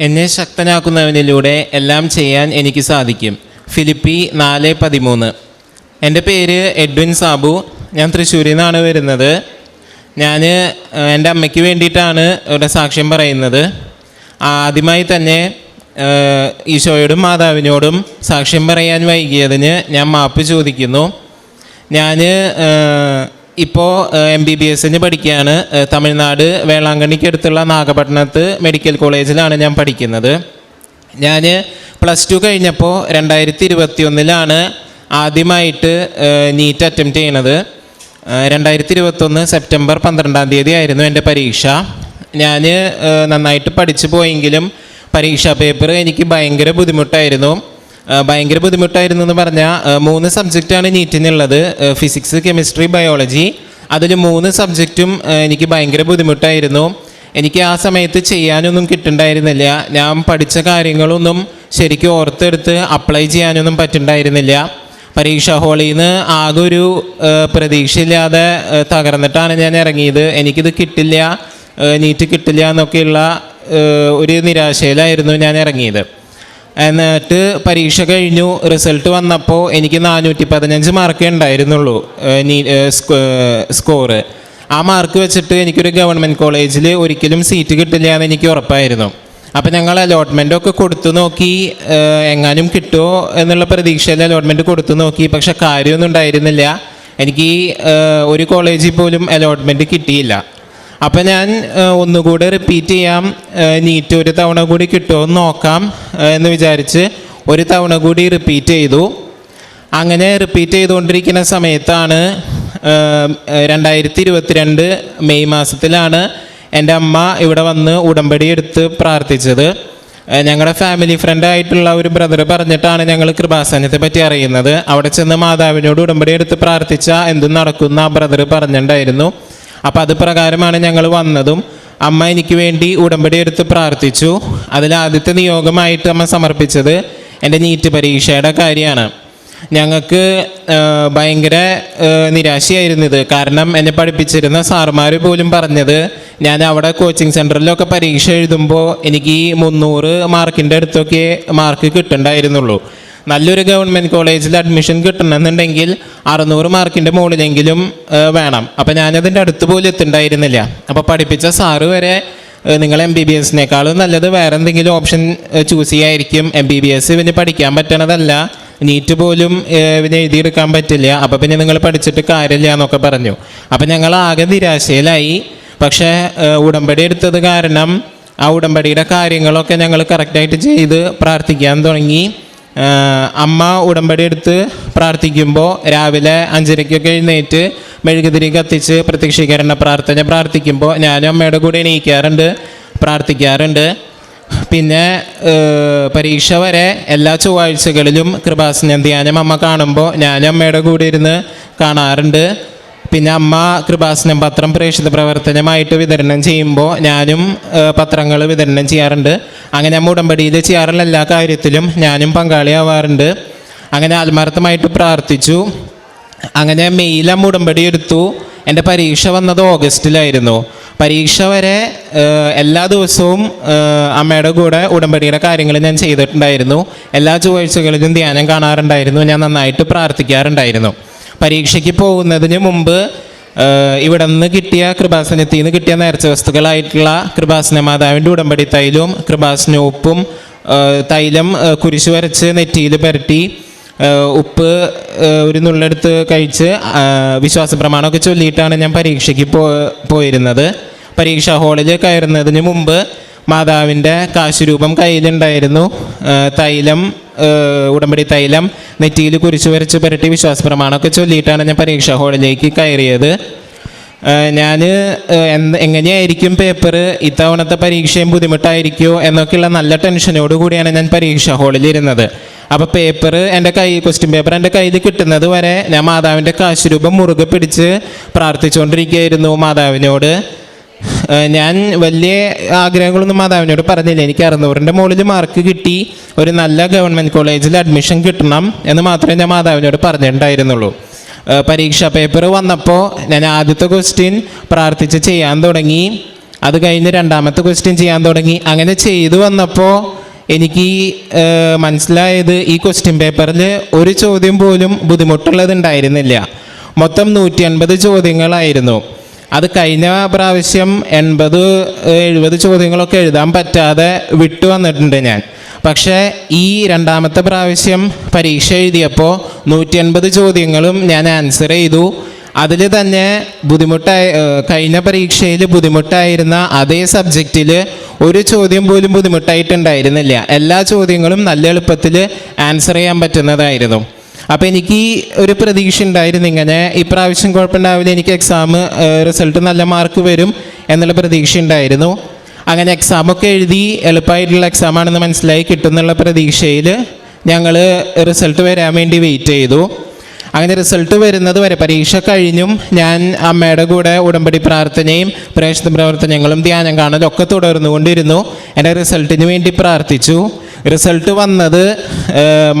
എന്നെ ശക്തനാക്കുന്നവനിലൂടെ എല്ലാം ചെയ്യാൻ എനിക്ക് സാധിക്കും. ഫിലിപ്പി നാല് പതിമൂന്ന്. എന്റെ പേര് എഡ്വിൻ സാബു. ഞാൻ തൃശ്ശൂരിൽ നിന്നാണ് വരുന്നത്. ഞാൻ എന്റെ അമ്മയ്ക്ക് വേണ്ടിയിട്ടാണ് ഇവിടെ സാക്ഷ്യം പറയുന്നത്. ആദ്യമായി തന്നെ ഈശോയോടും മാതാവിനോടും സാക്ഷ്യം പറയാൻ വൈകിയതിന് ഞാൻ മാപ്പ് ചോദിക്കുന്നു. ഞാൻ ഇപ്പോൾ എം ബി ബി എസിന് പഠിക്കുകയാണ്. തമിഴ്നാട് വേളാങ്കണ്ണിക്ക് അടുത്തുള്ള നാഗപട്ടണത്ത് മെഡിക്കൽ കോളേജിലാണ് ഞാൻ പഠിക്കുന്നത്. ഞാൻ പ്ലസ് ടു കഴിഞ്ഞപ്പോൾ രണ്ടായിരത്തി ഇരുപത്തി ഒന്നിലാണ് ആദ്യമായിട്ട് നീറ്റ് അറ്റംപ്റ്റ് ചെയ്യണത്. രണ്ടായിരത്തി ഇരുപത്തൊന്ന് സെപ്റ്റംബർ പന്ത്രണ്ടാം തീയതി ആയിരുന്നു എന്റെ പരീക്ഷ. ഞാൻ നന്നായിട്ട് പഠിച്ചു പോയെങ്കിലും പരീക്ഷാ പേപ്പർ എനിക്ക് ഭയങ്കര ബുദ്ധിമുട്ടായിരുന്നു. ഭയങ്കര ബുദ്ധിമുട്ടായിരുന്നു എന്ന് പറഞ്ഞാൽ മൂന്ന് സബ്ജക്റ്റാണ് നീറ്റിനുള്ളത്. ഫിസിക്സ് കെമിസ്ട്രി ബയോളജി അതിൽ മൂന്ന് സബ്ജക്റ്റും എനിക്ക് ഭയങ്കര ബുദ്ധിമുട്ടായിരുന്നു. എനിക്ക് ആ സമയത്ത് ചെയ്യാനൊന്നും കിട്ടുന്നുണ്ടായിരുന്നില്ല ഞാൻ പഠിച്ച കാര്യങ്ങളൊന്നും ശരിക്കും ഓർത്തെടുത്ത് അപ്ലൈ ചെയ്യാനൊന്നും പറ്റുന്നുണ്ടായിരുന്നില്ല പരീക്ഷാ ഹോളിൽ നിന്ന് ആകെ ഒരു പ്രതീക്ഷയില്ലാതെ തകർന്നിട്ടാണ് ഞാൻ ഇറങ്ങിയത്. എനിക്കിത് കിട്ടില്ല നീറ്റ് കിട്ടില്ല എന്നൊക്കെയുള്ള ഒരു നിരാശയിലായിരുന്നു ഞാൻ ഇറങ്ങിയത്. എന്നിട്ട് പരീക്ഷ കഴിഞ്ഞു. റിസൾട്ട് വന്നപ്പോൾ എനിക്ക് നാനൂറ്റി പതിനഞ്ച് മാർക്കേ ഉണ്ടായിരുന്നുള്ളൂ നീ സ്കോറ് ആ മാർക്ക് വെച്ചിട്ട് എനിക്കൊരു ഗവൺമെന്റ് കോളേജിൽ ഒരിക്കലും സീറ്റ് കിട്ടില്ല എന്ന് എനിക്ക് ഉറപ്പായിരുന്നു. അപ്പം ഞങ്ങൾ അലോട്ട്മെന്റ് ഒക്കെ കൊടുത്തു നോക്കി എങ്ങാനും കിട്ടുമോ എന്നുള്ള പ്രതീക്ഷയിൽ അലോട്ട്മെന്റ് കൊടുത്തു നോക്കി. പക്ഷെ കാര്യമൊന്നും ഉണ്ടായിരുന്നില്ല. എനിക്ക് ഒരു കോളേജിൽ പോലും അലോട്ട്മെന്റ് കിട്ടിയില്ല. അപ്പം ഞാൻ ഒന്നുകൂടി റിപ്പീറ്റ് ചെയ്യാം. നീറ്റ് ഒരു തവണ കൂടി കിട്ടുമോ എന്ന് നോക്കാം. എന്ന് വിചാരിച്ച് ഒരു തവണ കൂടി റിപ്പീറ്റ് ചെയ്തു. അങ്ങനെ റിപ്പീറ്റ് ചെയ്തുകൊണ്ടിരിക്കുന്ന സമയത്താണ് രണ്ടായിരത്തി ഇരുപത്തിരണ്ട് മെയ് മാസത്തിലാണ് എന്റെ അമ്മ ഇവിടെ വന്ന് ഉടമ്പടി എടുത്ത് പ്രാർത്ഥിച്ചത്. ഞങ്ങളുടെ ഫാമിലി ഫ്രണ്ട് ആയിട്ടുള്ള ഒരു ബ്രദർ പറഞ്ഞിട്ടാണ് ഞങ്ങൾ കൃപാസനത്തെ പറ്റി അറിയുന്നത്. അവിടെ ചെന്ന് മാതാവിനോട് ഉടമ്പടി എടുത്ത് പ്രാർത്ഥിച്ച എന്തും നടക്കുന്ന ആ ബ്രദർ പറഞ്ഞിട്ടുണ്ടായിരുന്നു. അപ്പം അത് പ്രകാരമാണ് ഞങ്ങൾ വന്നതും. അമ്മ എനിക്ക് വേണ്ടി ഉടമ്പടി എടുത്ത് പ്രാർത്ഥിച്ചു. അതിൽ ആദ്യത്തെ നിയോഗമായിട്ട് അമ്മ സമർപ്പിച്ചത് എന്റെ നീറ്റ് പരീക്ഷയുടെ കാര്യമാണ്. ഞങ്ങൾക്ക് ഭയങ്കര നിരാശയായിരുന്നു ഇത്. കാരണം എന്നെ പഠിപ്പിച്ചിരുന്ന സാറുമാർ പോലും പറഞ്ഞത് ഞാൻ അവിടെ കോച്ചിങ് സെന്ററിലൊക്കെ പരീക്ഷ എഴുതുമ്പോൾ എനിക്ക് ഈ മുന്നൂറ് മാർക്കിന്റെ അടുത്തൊക്കെ മാർക്ക് കിട്ടുന്നുണ്ടായിരുന്നുള്ളൂ നല്ലൊരു ഗവൺമെന്റ് കോളേജിൽ അഡ്മിഷൻ കിട്ടണമെന്നുണ്ടെങ്കിൽ അറുന്നൂറ് മാർക്കിന്റെ മുകളിലെങ്കിലും വേണം. അപ്പോൾ ഞാനതിന്റെ അടുത്ത് പോലും എത്തുണ്ടായിരുന്നില്ല. അപ്പോൾ പഠിപ്പിച്ച സാറ് വരെ നിങ്ങൾ എം ബി ബി എസിനേക്കാളും നല്ലത് വേറെ എന്തെങ്കിലും ഓപ്ഷൻ ചൂസ് ചെയ്യായിരിക്കും. എം ബി ബി എസ് ഇവന് പഠിക്കാൻ പറ്റണതല്ല. നീറ്റ് പോലും ഇവന് എഴുതിയെടുക്കാൻ പറ്റില്ല. അപ്പോൾ പിന്നെ നിങ്ങൾ പഠിച്ചിട്ട് കാര്യമില്ല എന്നൊക്കെ പറഞ്ഞു. അപ്പോൾ ഞങ്ങൾ ആകെ നിരാശയിലായി. പക്ഷേ ഉടമ്പടി എടുത്തത് കാരണം ആ ഉടമ്പടിയുടെ കാര്യങ്ങളൊക്കെ ഞങ്ങൾ കറക്റ്റായിട്ട് ചെയ്ത് പ്രാർത്ഥിക്കാൻ തുടങ്ങി. അമ്മ ഉടമ്പടി എടുത്ത് പ്രാർത്ഥിക്കുമ്പോൾ രാവിലെ അഞ്ചരയ്ക്കൊക്കെ എഴുന്നേറ്റ് മെഴുകുതിരി കത്തിച്ച് പ്രത്യക്ഷീകരണ പ്രാർത്ഥന പ്രാർത്ഥിക്കുമ്പോൾ ഞാനും അമ്മയുടെ കൂടെ എണീക്കാറുണ്ട് പ്രാർത്ഥിക്കാറുണ്ട്. പിന്നെ പരീക്ഷ വരെ എല്ലാ ചൊവ്വാഴ്ചകളിലും കൃപാസനം ധ്യാനം അമ്മ കാണുമ്പോൾ ഞാനും അമ്മയുടെ കൂടെ ഇരുന്ന് കാണാറുണ്ട്. പിന്നെ അമ്മ കൃപാസനം പത്രം പ്രേക്ഷിത പ്രവർത്തനമായിട്ട് വിതരണം ചെയ്യുമ്പോൾ ഞാനും പത്രങ്ങൾ വിതരണം ചെയ്യാറുണ്ട്. അങ്ങനെ അമ്മ ഉടമ്പടിയിൽ ചെയ്യാറുള്ള എല്ലാ കാര്യത്തിലും ഞാനും പങ്കാളിയാവാറുണ്ട് അങ്ങനെ ആത്മാർത്ഥമായിട്ട് പ്രാർത്ഥിച്ചു. അങ്ങനെ മെയിൽ അമ്മ ഉടമ്പടി എടുത്തു. എന്റെ പരീക്ഷ വന്നത് ഓഗസ്റ്റിലായിരുന്നു. പരീക്ഷ വരെ എല്ലാ ദിവസവും അമ്മയുടെ കൂടെ ഉടമ്പടിയുടെ കാര്യങ്ങൾ ഞാൻ ചെയ്തിട്ടുണ്ടായിരുന്നു. എല്ലാ ചൊവ്വാഴ്ചകളിലും ധ്യാനം കാണാറുണ്ടായിരുന്നു. ഞാൻ നന്നായിട്ട് പ്രാർത്ഥിക്കാറുണ്ടായിരുന്നു. പരീക്ഷയ്ക്ക് പോകുന്നതിന് മുമ്പ് ഇവിടെ നിന്ന് കിട്ടിയ കൃപാസനത്തിൽ നിന്ന് കിട്ടിയ നേർച്ച വസ്തുക്കളായിട്ടുള്ള കൃപാസന മാതാവിന്റെ ഉടമ്പടി തൈലവും കൃപാസന ഉപ്പും തൈലം കുരിശു വരച്ച് നെറ്റിയിൽ പുരട്ടി ഉപ്പ് ഒരു നുള്ളെടുത്ത് കഴിച്ച് വിശ്വാസ പ്രമാണമൊക്കെ ചൊല്ലിയിട്ടാണ് ഞാൻ പരീക്ഷയ്ക്ക് പോയിരുന്നത്. പരീക്ഷാ ഹാളിൽ കയറുന്നതിന് മുമ്പ് മാതാവിന്റെ കാശുരൂപം കയ്യിലുണ്ടായിരുന്നു. തൈലം ഉടമ്പടി തൈലം നെറ്റിയിൽ കുരിച്ചു വരച്ച് പുരട്ടി വിശ്വാസ പ്രമാണമൊക്കെ ചൊല്ലിയിട്ടാണ് ഞാൻ പരീക്ഷാ ഹാളിലേക്ക് കയറിയത്. ഞാൻ എങ്ങനെയായിരിക്കും പേപ്പർ ഇത്തവണത്തെ പരീക്ഷയും ബുദ്ധിമുട്ടായിരിക്കുമോ എന്നൊക്കെയുള്ള നല്ല ടെൻഷനോട് കൂടിയാണ് ഞാൻ പരീക്ഷാ ഹാളിൽ ഇരുന്നത് അപ്പോൾ പേപ്പർ എന്റെ കൈ ക്വസ്റ്റ്യൻ പേപ്പർ എന്റെ കയ്യിൽ കിട്ടുന്നത് വരെ ഞാൻ മാതാവിന്റെ കാശുരൂപം മുറുകെ പിടിച്ച് പ്രാർത്ഥിച്ചുകൊണ്ടിരിക്കുകയായിരുന്നു മാതാവിനോട്. ഞാൻ വലിയ ആഗ്രഹങ്ങളൊന്നും മാതാവിനോട് പറഞ്ഞില്ല. എനിക്ക് അറുന്നൂറിന്റെ മുകളിൽ മാർക്ക് കിട്ടി. ഒരു നല്ല ഗവൺമെന്റ് കോളേജിൽ അഡ്മിഷൻ കിട്ടണം എന്ന് മാത്രമേ ഞാൻ മാതാവിനോട് പറഞ്ഞിട്ടുണ്ടായിരുന്നുള്ളൂ. പരീക്ഷാ പേപ്പർ വന്നപ്പോൾ ഞാൻ ആദ്യത്തെ ക്വസ്റ്റ്യൻ പ്രാർത്ഥിച്ച് ചെയ്യാൻ തുടങ്ങി. അത് കഴിഞ്ഞ് രണ്ടാമത്തെ ക്വസ്റ്റ്യൻ ചെയ്യാൻ തുടങ്ങി. അങ്ങനെ ചെയ്തു വന്നപ്പോൾ എനിക്ക് മനസ്സിലായത് ഈ ക്വസ്റ്റ്യൻ പേപ്പറിൽ ഒരു ചോദ്യം പോലും ബുദ്ധിമുട്ടുള്ളത് ഉണ്ടായിരുന്നില്ല മൊത്തം നൂറ്റി അൻപത് ചോദ്യങ്ങളായിരുന്നു. അത് കഴിഞ്ഞ പ്രാവശ്യം എൺപത് എഴുപത് ചോദ്യങ്ങളൊക്കെ എഴുതാൻ പറ്റാതെ വിട്ടു വന്നിട്ടുണ്ട് ഞാൻ. പക്ഷേ ഈ രണ്ടാമത്തെ പ്രാവശ്യം പരീക്ഷ എഴുതിയപ്പോൾ നൂറ്റി അൻപത് ചോദ്യങ്ങളും ഞാൻ ആൻസർ ചെയ്തു. അതിൽ തന്നെ ബുദ്ധിമുട്ടായി കഴിഞ്ഞ പരീക്ഷയിൽ ബുദ്ധിമുട്ടായിരുന്ന അതേ സബ്ജക്റ്റിൽ ഒരു ചോദ്യം പോലും ബുദ്ധിമുട്ടായിട്ടുണ്ടായിരുന്നില്ല. എല്ലാ ചോദ്യങ്ങളും നല്ല എളുപ്പത്തിൽ ആൻസർ ചെയ്യാൻ പറ്റുന്നതായിരുന്നു. അപ്പോൾ എനിക്ക് ഒരു പ്രതീക്ഷ ഉണ്ടായിരുന്നു ഇങ്ങനെ ഇപ്രാവശ്യം കുഴപ്പമുണ്ടാവില്ല എനിക്ക് എക്സാം റിസൾട്ട് നല്ല മാർക്ക് വരും എന്നുള്ള പ്രതീക്ഷ ഉണ്ടായിരുന്നു. അങ്ങനെ എക്സാമൊക്കെ എഴുതി എളുപ്പമായിട്ടുള്ള എക്സാമാണെന്ന് മനസ്സിലായി കിട്ടുന്നുള്ള പ്രതീക്ഷയിൽ ഞങ്ങൾ റിസൾട്ട് വരാൻ വേണ്ടി വെയിറ്റ് ചെയ്തു. അങ്ങനെ റിസൾട്ട് വരുന്നത് വരെ പരീക്ഷ കഴിഞ്ഞും ഞാൻ അമ്മയുടെ കൂടെ ഉടമ്പടി പ്രാർത്ഥനയും പ്രേക്ഷിത പ്രവർത്തനങ്ങളും ധ്യാനം കാണലും ഒക്കെ തുടർന്നുകൊണ്ടിരുന്നു. എന്റെ റിസൾട്ടിന് വേണ്ടി പ്രാർത്ഥിച്ചു. റിസൾട്ട് വന്നത് ഏഹ്,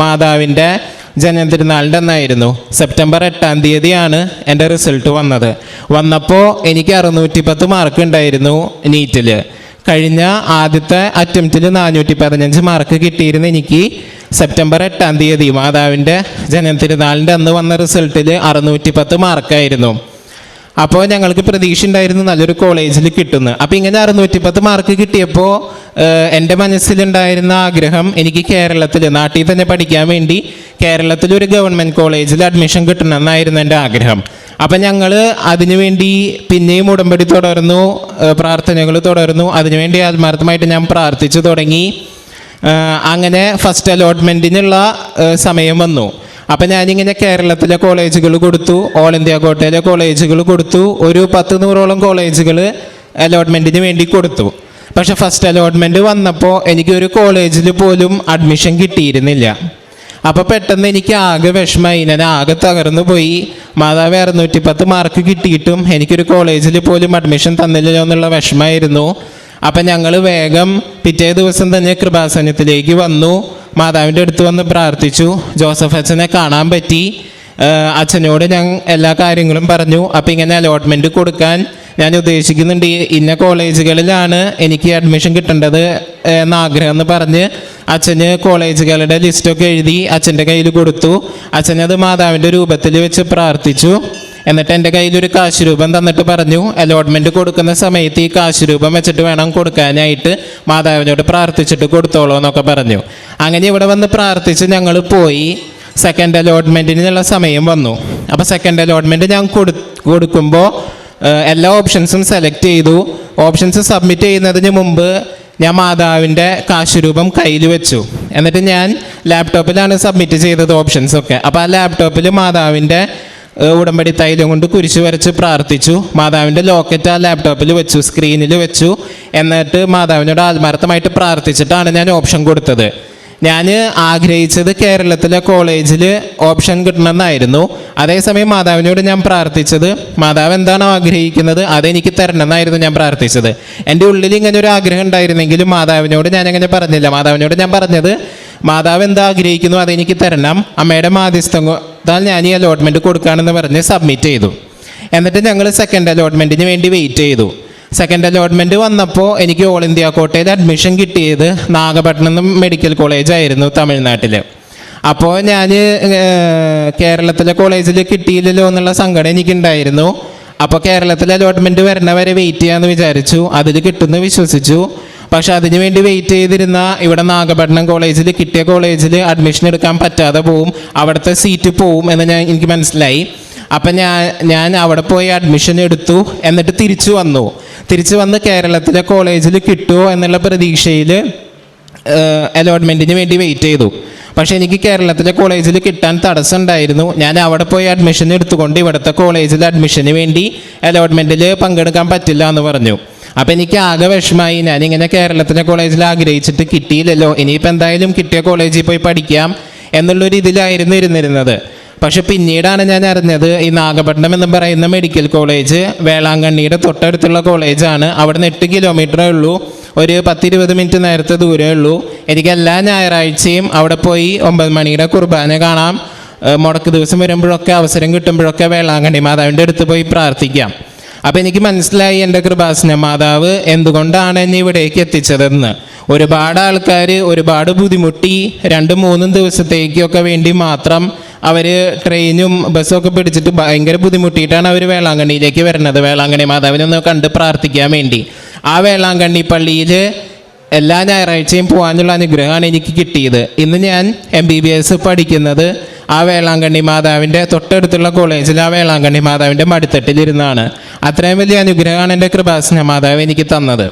ജനനത്തിരുന്നാളിന്റെ അന്നായിരുന്നു സെപ്റ്റംബർ എട്ടാം തീയതിയാണ് എന്റെ റിസൾട്ട് വന്നത്. വന്നപ്പോൾ എനിക്ക് അറുന്നൂറ്റി പത്ത് മാർക്ക് ഉണ്ടായിരുന്നു നീറ്റിൽ കഴിഞ്ഞ ആദ്യത്തെ അറ്റംപ്റ്റിൽ നാനൂറ്റി പതിനഞ്ച് മാർക്ക് കിട്ടിയിരുന്ന എനിക്ക്. സെപ്റ്റംബർ എട്ടാം തീയതി മാതാവിന്റെ ജനനത്തിരുന്നാളിന്റെ അന്ന് വന്ന റിസൾട്ടിൽ അറുന്നൂറ്റി പത്ത് മാർക്കായിരുന്നു അപ്പോൾ ഞങ്ങൾക്ക് പ്രതീക്ഷ ഉണ്ടായിരുന്നു നല്ലൊരു കോളേജിൽ കിട്ടുന്നു. അപ്പോൾ ഇങ്ങനെ അറുന്നൂറ്റി പത്ത് മാർക്ക് കിട്ടിയപ്പോൾ എന്റെ മനസ്സിലുണ്ടായിരുന്ന ആഗ്രഹം എനിക്ക് കേരളത്തിൽ നാട്ടിൽ തന്നെ പഠിക്കാൻ വേണ്ടി കേരളത്തിൽ ഒരു ഗവൺമെന്റ് കോളേജിൽ അഡ്മിഷൻ കിട്ടണമെന്നായിരുന്നു എന്റെ ആഗ്രഹം. അപ്പം ഞങ്ങൾ അതിനുവേണ്ടി പിന്നെയും ഉടമ്പടി തുടർന്നു പ്രാർത്ഥനകൾ തുടർന്നു. അതിനുവേണ്ടി ആത്മാർത്ഥമായിട്ട് ഞാൻ പ്രാർത്ഥിച്ചു തുടങ്ങി. അങ്ങനെ ഫസ്റ്റ് അലോട്ട്മെന്റിനുള്ള സമയം വന്നു. അപ്പം ഞാനിങ്ങനെ കേരളത്തിലെ കോളേജുകൾ കൊടുത്തു ഓൾ ഇന്ത്യ കോട്ടയിലെ കോളേജുകൾ കൊടുത്തു. ഒരു പത്ത് നൂറോളം കോളേജുകൾ അലോട്ട്മെന്റിന് വേണ്ടി കൊടുത്തു. പക്ഷെ ഫസ്റ്റ് അലോട്ട്മെന്റ് വന്നപ്പോൾ എനിക്ക് ഒരു കോളേജിൽ പോലും അഡ്മിഷൻ കിട്ടിയിരുന്നില്ല. അപ്പോൾ പെട്ടെന്ന് എനിക്ക് ആകെ വിഷമമായി. ഞാൻ ആകെ തകർന്നു പോയി. മാതാവ് അറുന്നൂറ്റി പത്ത് മാർക്ക് കിട്ടിയിട്ടും എനിക്കൊരു കോളേജിൽ പോലും അഡ്മിഷൻ തന്നില്ലല്ലോ എന്നുള്ള വിഷമമായിരുന്നു. അപ്പം ഞങ്ങൾ വേഗം പിറ്റേ ദിവസം തന്നെ കൃപാസനത്തിലേക്ക് വന്നു. മാതാവിന്റെ അടുത്ത് വന്ന് പ്രാർത്ഥിച്ചു. ജോസഫ് അച്ഛനെ കാണാൻ പറ്റി. അച്ഛനോട് ഞാൻ എല്ലാ കാര്യങ്ങളും പറഞ്ഞു. അപ്പം ഇങ്ങനെ അലോട്ട്മെന്റ് കൊടുക്കാൻ ഞാൻ ഉദ്ദേശിക്കുന്നുണ്ട് ഇന്ന കോളേജുകളിലാണ് എനിക്ക് അഡ്മിഷൻ കിട്ടേണ്ടത് എന്ന ആഗ്രഹം എന്ന് പറഞ്ഞ് അച്ഛന് കോളേജുകളുടെ ലിസ്റ്റൊക്കെ എഴുതി അച്ഛന്റെ കയ്യിൽ കൊടുത്തു. അച്ഛനത് മാതാവിന്റെ രൂപത്തിൽ വെച്ച് പ്രാർത്ഥിച്ചു. എന്നിട്ട് എന്റെ കയ്യിൽ ഒരു കാശ് രൂപം തന്നിട്ട് പറഞ്ഞു അലോട്ട്മെന്റ് കൊടുക്കുന്ന സമയത്ത് ഈ കാശ് രൂപം വെച്ചിട്ട് വേണം കൊടുക്കാനായിട്ട് മാതാവിനോട് പ്രാർത്ഥിച്ചിട്ട് കൊടുത്തോളൂ എന്നൊക്കെ പറഞ്ഞു. അങ്ങനെ ഇവിടെ വന്ന് പ്രാർത്ഥിച്ച് ഞങ്ങൾ പോയി. സെക്കൻഡ് അലോട്ട്മെന്റിനുള്ള സമയം വന്നു. അപ്പോൾ സെക്കൻഡ് അലോട്ട്മെന്റ് ഞാൻ കൊടു കൊടുക്കുമ്പോൾ എല്ലാ ഓപ്ഷൻസും സെലക്ട് ചെയ്തു. ഓപ്ഷൻസ് സബ്മിറ്റ് ചെയ്യുന്നതിന് മുമ്പ് ഞാൻ മാതാവിന്റെ കാശുരൂപം കയ്യിൽ വെച്ചു. എന്നിട്ട് ഞാൻ ലാപ്ടോപ്പിലാണ് സബ്മിറ്റ് ചെയ്തത് ഓപ്ഷൻസ് ഒക്കെ. അപ്പോൾ ആ ലാപ്ടോപ്പിൽ മാതാവിന്റെ ഉടമ്പടി തൈലം കൊണ്ട് കുരിശ് വരച്ച് പ്രാർത്ഥിച്ചു. മാതാവിന്റെ ലോക്കറ്റ് ആ ലാപ്ടോപ്പിൽ വെച്ചു സ്ക്രീനിൽ വെച്ചു. എന്നിട്ട് മാതാവിനോട് ആത്മാർത്ഥമായിട്ട് പ്രാർത്ഥിച്ചിട്ടാണ് ഞാൻ ഓപ്ഷൻ കൊടുത്തത്. ഞാൻ ആഗ്രഹിച്ചത് കേരളത്തിലെ കോളേജിൽ ഓപ്ഷൻ കിട്ടണമെന്നായിരുന്നു. അതേസമയം മാതാവിനോട് ഞാൻ പ്രാർത്ഥിച്ചത് മാതാവ് എന്താണോ ആഗ്രഹിക്കുന്നത്? അതെനിക്ക് തരണമെന്നായിരുന്നു ഞാൻ പ്രാർത്ഥിച്ചത്. എന്റെ ഉള്ളിൽ ഇങ്ങനെ ഒരു ആഗ്രഹം ഉണ്ടായിരുന്നെങ്കിലും മാതാവിനോട് ഞാൻ അങ്ങനെ പറഞ്ഞില്ല. മാതാവിനോട് ഞാൻ പറഞ്ഞത് മാതാവ് എന്താ ആഗ്രഹിക്കുന്നു അതെനിക്ക് തരണം. അമ്മയുടെ മാധ്യസ്ഥം താൽ ഞാൻ ഈ അലോട്ട്മെന്റ് കൊടുക്കുകയാണെന്ന് പറഞ്ഞ് സബ്മിറ്റ് ചെയ്തു. എന്നിട്ട് ഞങ്ങൾ സെക്കൻഡ് അലോട്ട്മെന്റിന് വേണ്ടി വെയിറ്റ് ചെയ്തു. സെക്കൻഡ് അലോട്ട്മെന്റ് വന്നപ്പോൾ എനിക്ക് ഓൾ ഇന്ത്യ കോട്ടയിൽ അഡ്മിഷൻ കിട്ടിയത് നാഗപട്ടണം മെഡിക്കൽ കോളേജായിരുന്നു തമിഴ്നാട്ടിൽ അപ്പോൾ ഞാൻ കേരളത്തിലെ കോളേജിൽ കിട്ടിയില്ലല്ലോ എന്നുള്ള സങ്കടം എനിക്കുണ്ടായിരുന്നു. അപ്പോൾ കേരളത്തിലെ അലോട്ട്മെന്റ് വരണ വരെ വെയിറ്റ് ചെയ്യാമെന്ന് വിചാരിച്ചു. അതിൽ കിട്ടുമെന്ന് വിശ്വസിച്ചു. പക്ഷെ അതിനു വേണ്ടി വെയിറ്റ് ചെയ്തിരുന്ന ഇവിടെ നാഗപട്ടണം കോളേജിൽ കിട്ടിയ കോളേജിൽ അഡ്മിഷൻ എടുക്കാൻ പറ്റാതെ പോവും. അവിടുത്തെ സീറ്റ് പോവും എന്ന് ഞാൻ എനിക്ക് മനസ്സിലായി. അപ്പം ഞാൻ ഞാൻ അവിടെ പോയി അഡ്മിഷൻ എടുത്തു. എന്നിട്ട് തിരിച്ചു വന്നു. തിരിച്ചു വന്ന് കേരളത്തിലെ കോളേജിൽ കിട്ടുമോ എന്നുള്ള പ്രതീക്ഷയിൽ അലോട്ട്മെന്റിന് വേണ്ടി വെയിറ്റ് ചെയ്തു. പക്ഷേ എനിക്ക് കേരളത്തിലെ കോളേജിൽ കിട്ടാൻ തടസ്സമുണ്ടായിരുന്നു. ഞാൻ അവിടെ പോയി അഡ്മിഷൻ എടുത്തുകൊണ്ട് ഇവിടുത്തെ കോളേജിൽ അഡ്മിഷന് വേണ്ടി അലോട്ട്മെന്റിൽ പങ്കെടുക്കാൻ പറ്റില്ല എന്ന് പറഞ്ഞു. അപ്പോൾ എനിക്ക് ആകെ വിഷമായി ഞാനിങ്ങനെ കേരളത്തിലെ കോളേജിൽ ആഗ്രഹിച്ചിട്ട് കിട്ടിയില്ലല്ലോ. ഇനിയിപ്പോൾ എന്തായാലും കിട്ടിയ കോളേജിൽ പോയി പഠിക്കാം എന്നുള്ളൊരു ഇതിലായിരുന്നു ഇരുന്നിരുന്നത്. പക്ഷെ പിന്നീടാണ് ഞാൻ അറിഞ്ഞത് ഈ നാഗപട്ടണം എന്ന് പറയുന്ന മെഡിക്കൽ കോളേജ് വേളാങ്കണ്ണിയുടെ തൊട്ടടുത്തുള്ള കോളേജാണ് അവിടെ നിന്ന് എട്ട് കിലോമീറ്ററേ ഉള്ളൂ. ഒരു പത്തിരുപത് മിനിറ്റ് നേരത്തെ ദൂരമേ ഉള്ളൂ. എനിക്ക് എല്ലാ ഞായറാഴ്ചയും അവിടെ പോയി ഒമ്പത് മണിയുടെ കുർബാന കാണാം. മുടക്ക് ദിവസം വരുമ്പോഴൊക്കെ അവസരം കിട്ടുമ്പോഴൊക്കെ വേളാങ്കണ്ണി മാതാവിന്റെ അടുത്ത് പോയി പ്രാർത്ഥിക്കാം. അപ്പം എനിക്ക് മനസ്സിലായി എന്റെ കൃപാസന മാതാവ് എന്തുകൊണ്ടാണ് എന്നെ ഇവിടേക്ക് എത്തിച്ചതെന്ന്. ഒരുപാട് ആൾക്കാർ ഒരുപാട് ബുദ്ധിമുട്ടി രണ്ടും മൂന്നും ദിവസത്തേക്കൊക്കെ വേണ്ടി മാത്രം അവർ ട്രെയിനും ബസ്സൊക്കെ പിടിച്ചിട്ട് ഭയങ്കര ബുദ്ധിമുട്ടിയിട്ടാണ് അവർ വേളാങ്കണ്ണിയിലേക്ക് വരുന്നത്. വേളാങ്കണ്ണി മാതാവിനെ ഒന്ന് കണ്ട് പ്രാർത്ഥിക്കാൻ വേണ്ടി. ആ വേളാങ്കണ്ണി പള്ളിയിൽ എല്ലാ ഞായറാഴ്ചയും പോകാനുള്ള അനുഗ്രഹമാണ് എനിക്ക് കിട്ടിയത്. ഇന്ന് ഞാൻ എം ബി ബി എസ് പഠിക്കുന്നത് ആ വേളാങ്കണ്ണി മാതാവിന്റെ തൊട്ടടുത്തുള്ള കോളേജിൽ ആ വേളാങ്കണ്ണി മാതാവിന്റെ മടിത്തട്ടിലിരുന്നാണ്. അത്രയും വലിയ അനുഗ്രഹമാണ് എന്റെ കൃപാസന മാതാവ് എനിക്ക് തന്നത്.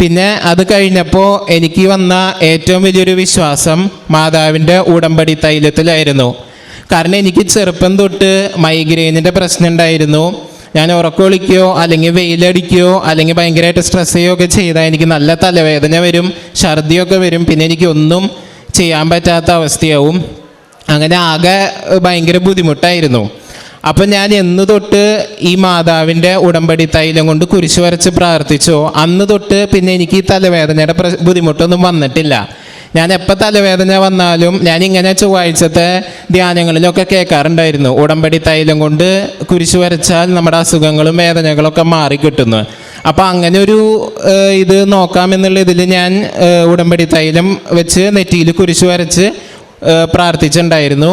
പിന്നെ അത് കഴിഞ്ഞപ്പോൾ എനിക്ക് വന്ന ഏറ്റവും വലിയൊരു വിശ്വാസം മാതാവിന്റെ ഉടമ്പടി തൈലത്തിലായിരുന്നു. കാരണം എനിക്ക് ചെറുപ്പം തൊട്ട് മൈഗ്രെയിനിന്റെ പ്രശ്നം ഉണ്ടായിരുന്നു. ഞാൻ ഉറക്കൊളിക്കുകയോ അല്ലെങ്കിൽ വെയിലടിക്കുകയോ അല്ലെങ്കിൽ ഭയങ്കരമായിട്ട് സ്ട്രെസ് ചെയ്യുകയോ ഒക്കെ ചെയ്താൽ എനിക്ക് നല്ല തലവേദന വരും ഛർദിയൊക്കെ വരും. പിന്നെ എനിക്ക് ഒന്നും ചെയ്യാൻ പറ്റാത്ത അവസ്ഥയാവും. അങ്ങനെ ആകെ ഭയങ്കര ബുദ്ധിമുട്ടായിരുന്നു. അപ്പം ഞാൻ എന്ന് തൊട്ട് ഈ മാതാവിന്റെ ഉടമ്പടി തൈലം കൊണ്ട് കുരിശ് വരച്ച് പ്രാർത്ഥിച്ചോ. അന്ന് തൊട്ട് പിന്നെ എനിക്ക് ഈ തലവേദനയുടെ ബുദ്ധിമുട്ടൊന്നും വന്നിട്ടില്ല. ഞാൻ എപ്പോൾ തലവേദന വന്നാലും ഞാൻ ഇങ്ങനെ ചൊവ്വാഴ്ചത്തെ ധ്യാനങ്ങളിലൊക്കെ കേൾക്കാറുണ്ടായിരുന്നു. ഉടമ്പടി തൈലം കൊണ്ട് കുരിശു വരച്ചാൽ നമ്മുടെ അസുഖങ്ങളും വേദനകളൊക്കെ മാറി കിട്ടുന്നു. അപ്പോൾ അങ്ങനെ ഒരു ഇത് നോക്കാമെന്നുള്ള ഇതിൽ ഞാൻ ഉടമ്പടി തൈലം വെച്ച് നെറ്റിയിൽ കുരിശു വരച്ച് പ്രാർത്ഥിച്ചിട്ടുണ്ടായിരുന്നു.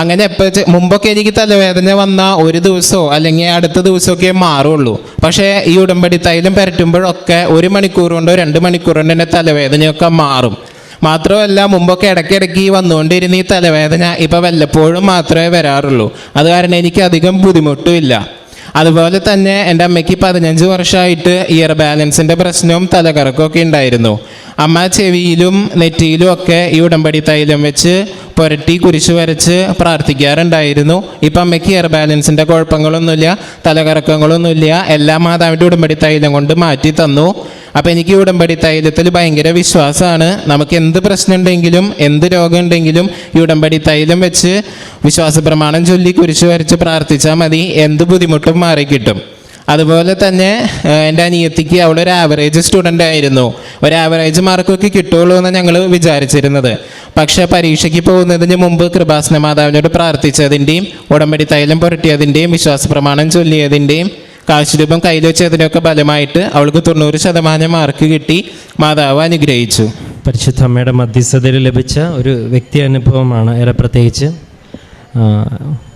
അങ്ങനെ എപ്പോൾ മുമ്പൊക്കെ എനിക്ക് തലവേദന വന്ന ഒരു ദിവസമോ അല്ലെങ്കിൽ അടുത്ത ദിവസമൊക്കെ മാറുള്ളൂ. പക്ഷേ ഈ ഉടമ്പടി തൈലം പുരട്ടുമ്പോഴൊക്കെ ഒരു മണിക്കൂർ കൊണ്ടോ രണ്ട് മണിക്കൂർ കൊണ്ടോ എന്റെ തലവേദനയൊക്കെ മാറും. മാത്രമല്ല മുമ്പൊക്കെ ഇടയ്ക്കിടയ്ക്ക് വന്നുകൊണ്ടിരുന്ന ഈ തലവേദന ഇപ്പോൾ വല്ലപ്പോഴും മാത്രമേ വരാറുള്ളൂ. അത് കാരണം എനിക്ക് അധികം ബുദ്ധിമുട്ടുമില്ല. അതുപോലെ തന്നെ എന്റെ അമ്മയ്ക്ക് പതിനഞ്ച് വർഷമായിട്ട് ഇയർ ബാലൻസിന്റെ പ്രശ്നവും തലകറക്കമൊക്കെ ഉണ്ടായിരുന്നു. അമ്മ ചെവിയിലും നെറ്റിയിലും ഒക്കെ ഈ ഉടമ്പടി തൈലം വെച്ച് പുരട്ടി കുരിശ് വരച്ച് പ്രാർത്ഥിക്കാറുണ്ടായിരുന്നു. ഇപ്പം അമ്മയ്ക്ക് ഇയർ ബാലൻസിന്റെ കുഴപ്പങ്ങളൊന്നുമില്ല തലകറക്കങ്ങളൊന്നുമില്ല. എല്ലാ മാതാവിന്റെ ഉടമ്പടി തൈലം കൊണ്ട് മാറ്റി തന്നു. അപ്പം എനിക്ക് ഉടമ്പടി തൈലത്തിൽ ഭയങ്കര വിശ്വാസമാണ്. നമുക്ക് എന്ത് പ്രശ്നമുണ്ടെങ്കിലും എന്ത് രോഗമുണ്ടെങ്കിലും ഈ ഉടമ്പടി തൈലം വെച്ച് വിശ്വാസ പ്രമാണം ചൊല്ലി കുരിശു വരച്ച് പ്രാർത്ഥിച്ചാൽ മതി. എന്ത് ബുദ്ധിമുട്ടും മാറിക്കിട്ടും. അതുപോലെ തന്നെ എന്റെ അനിയത്തിക്ക് അവളൊരു ആവറേജ് സ്റ്റുഡന്റ് ആയിരുന്നു. ഒരു ആവറേജ് മാർക്കൊക്കെ കിട്ടുള്ളൂ എന്ന് ഞങ്ങൾ വിചാരിച്ചിരുന്നത്. പക്ഷേ പരീക്ഷയ്ക്ക് പോകുന്നതിന് മുമ്പ് കൃപാസന മാതാവിനോട് പ്രാർത്ഥിച്ചതിന്റെയും ഉടമ്പടി തൈലം പുരട്ടിയതിന്റെയും വിശ്വാസ പ്രമാണം ചൊല്ലിയതിന്റെയും കാശുരൂപം കയ്യിൽ വെച്ചതിനൊക്കെ ഫലമായിട്ട് അവൾക്ക് തൊണ്ണൂറ് ശതമാനം മാർക്ക് കിട്ടി. മാതാവ് അനുഗ്രഹിച്ചു. പരിശുദ്ധ അമ്മയുടെ മധ്യസ്ഥതയിൽ ലഭിച്ച ഒരു വ്യക്തി അനുഭവമാണ് ഏറെ പ്രത്യേകിച്ച്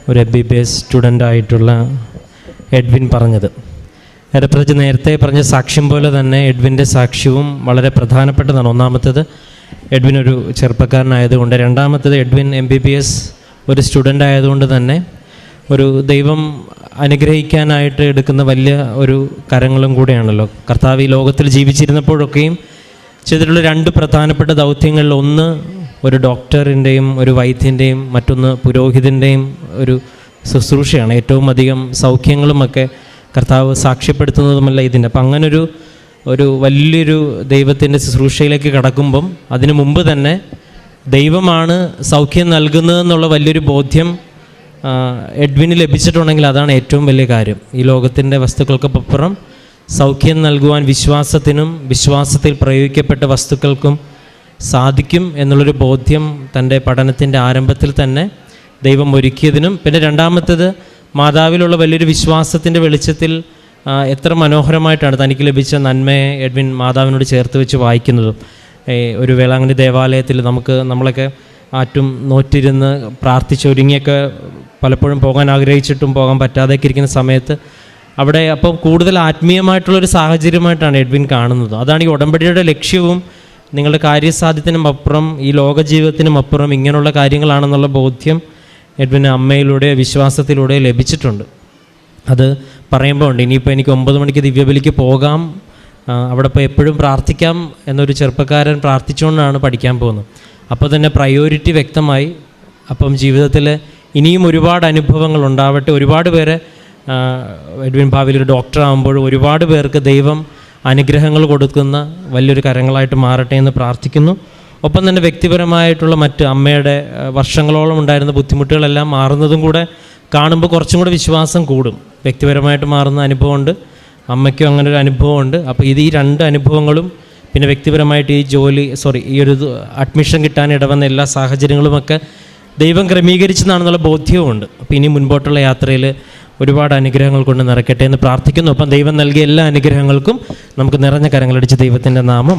ഒരു M B B S student ആയിട്ടുള്ള എഡ്വിൻ പറഞ്ഞത്. പ്രത്യേകിച്ച് നേരത്തെ പറഞ്ഞ സാക്ഷ്യം പോലെ തന്നെ എഡ്വിന്റെ സാക്ഷ്യവും വളരെ പ്രധാനപ്പെട്ടതാണ്. ഒന്നാമത്തേത് എഡ്വിൻ ഒരു ചെറുപ്പക്കാരനായതുകൊണ്ട് രണ്ടാമത്തേത് Edwin M B B S ഒരു സ്റ്റുഡന്റ് ആയതുകൊണ്ട് തന്നെ ഒരു ദൈവം അനുഗ്രഹിക്കാനായിട്ട് എടുക്കുന്ന വലിയ ഒരു കരങ്ങളും കൂടെയാണല്ലോ. കർത്താവ് ഈ ലോകത്തിൽ ജീവിച്ചിരുന്നപ്പോഴൊക്കെയും ചെയ്തിട്ടുള്ള രണ്ട് പ്രധാനപ്പെട്ട ദൗത്യങ്ങളിൽ ഒന്ന് ഒരു ഡോക്ടറിന്റെയും ഒരു വൈദ്യന്റെയും മറ്റൊന്ന് പുരോഹിതന്റെയും ഒരു ശുശ്രൂഷയാണ്. ഏറ്റവും അധികം സൗഖ്യങ്ങളുമൊക്കെ കർത്താവ് സാക്ഷ്യപ്പെടുത്തുന്നതുമല്ല ഇതിന്റെ. അപ്പം അങ്ങനൊരു ഒരു വലിയൊരു ദൈവത്തിന്റെ ശുശ്രൂഷയിലേക്ക് കടക്കുമ്പം അതിനു മുമ്പ് തന്നെ ദൈവമാണ് സൗഖ്യം നൽകുന്നതെന്നുള്ള വലിയൊരു ബോധ്യം എഡ്വിന് ലഭിച്ചിട്ടുണ്ടെങ്കിൽ അതാണ് ഏറ്റവും വലിയ കാര്യം. ഈ ലോകത്തിന്റെ വസ്തുക്കൾക്കപ്പുറം സൗഖ്യം നൽകുവാൻ വിശ്വാസത്തിനും വിശ്വാസത്തിൽ പ്രയോഗിക്കപ്പെട്ട വസ്തുക്കൾക്കും സാധിക്കും എന്നുള്ളൊരു ബോധ്യം തന്റെ പഠനത്തിന്റെ ആരംഭത്തിൽ തന്നെ ദൈവം ഒരുക്കിയതിനും. പിന്നെ രണ്ടാമത്തേത് മാതാവിലുള്ള വലിയൊരു വിശ്വാസത്തിന്റെ വെളിച്ചത്തിൽ എത്ര മനോഹരമായിട്ടാണ് തനിക്ക് ലഭിച്ച നന്മയെ എഡ്വിൻ മാതാവിനോട് ചേർത്ത് വെച്ച് വായിക്കുന്നതും. ഒരു വേളാങ്കണ്ണി ദേവാലയത്തിൽ നമുക്ക് നമ്മളൊക്കെ ആറ്റും നോറ്റിരുന്ന് പ്രാർത്ഥിച്ചൊരുങ്ങിയൊക്കെ പലപ്പോഴും പോകാൻ ആഗ്രഹിച്ചിട്ടും പോകാൻ പറ്റാതെയൊക്കെ ഇരിക്കുന്ന സമയത്ത് അവിടെ അപ്പം കൂടുതൽ ആത്മീയമായിട്ടുള്ളൊരു സാഹചര്യമായിട്ടാണ് എഡ്വിൻ കാണുന്നത്. അതാണ് ഈ ഉടമ്പടിയുടെ ലക്ഷ്യവും നിങ്ങളുടെ കാര്യസാധ്യത്തിനും അപ്പുറം ഈ ലോക ജീവിതത്തിനും അപ്പുറം ഇങ്ങനെയുള്ള കാര്യങ്ങളാണെന്നുള്ള ബോധ്യം എഡ്വിന് അമ്മയിലൂടെ വിശ്വാസത്തിലൂടെ ലഭിച്ചിട്ടുണ്ട്. അത് പറയുമ്പോൾ ഉണ്ട് ഇനിയിപ്പോൾ എനിക്ക് ഒമ്പത് മണിക്ക് ദിവ്യബലിക്ക് പോകാം അവിടെ ഇപ്പോൾ എപ്പോഴും പ്രാർത്ഥിക്കാം എന്നൊരു ചെറുപ്പക്കാരൻ പ്രാർത്ഥിച്ചുകൊണ്ടാണ് പഠിക്കാൻ പോകുന്നത്. അപ്പോൾ തന്നെ പ്രയോറിറ്റി വ്യക്തമായി അപ്പം ജീവിതത്തിൽ ഇനിയും ഒരുപാട് അനുഭവങ്ങൾ ഉണ്ടാവട്ടെ. ഒരുപാട് പേരെ എഡ്വിൻ ഭാവിയിൽ ഒരു ഡോക്ടറാകുമ്പോൾ ഒരുപാട് പേർക്ക് ദൈവം അനുഗ്രഹങ്ങൾ കൊടുക്കുന്ന വലിയൊരു കരങ്ങളായിട്ട് മാറട്ടെ എന്ന് പ്രാർത്ഥിക്കുന്നു. ഒപ്പം തന്നെ വ്യക്തിപരമായിട്ടുള്ള മറ്റ് അമ്മയുടെ വർഷങ്ങളോളം ഉണ്ടായിരുന്ന ബുദ്ധിമുട്ടുകളെല്ലാം മാറുന്നതും കൂടെ കാണുമ്പോൾ കുറച്ചും കൂടെ വിശ്വാസം കൂടും. വ്യക്തിപരമായിട്ട് മാറുന്ന അനുഭവമുണ്ട്. അമ്മയ്ക്കും അങ്ങനെ ഒരു അനുഭവമുണ്ട്. അപ്പോൾ ഇത് ഈ രണ്ട് അനുഭവങ്ങളും പിന്നെ വ്യക്തിപരമായിട്ട് ഈ ജോലി സോറി ഈ ഒരു അഡ്മിഷൻ കിട്ടാൻ ഇടവന്ന എല്ലാ സാഹചര്യങ്ങളുമൊക്കെ ദൈവം ക്രമീകരിച്ചതാണെന്നുള്ള ബോധ്യവുമുണ്ട്. അപ്പോൾ ഇനി മുൻപോട്ടുള്ള യാത്രയിൽ ഒരുപാട് അനുഗ്രഹങ്ങൾ കൊണ്ട് നിറയ്ക്കട്ടെ എന്ന് പ്രാർത്ഥിക്കുന്നു. അപ്പം ദൈവം നൽകിയ എല്ലാ അനുഗ്രഹങ്ങൾക്കും നമുക്ക് നിറഞ്ഞ കരങ്ങളടിച്ച് ദൈവത്തിന്റെ നാമം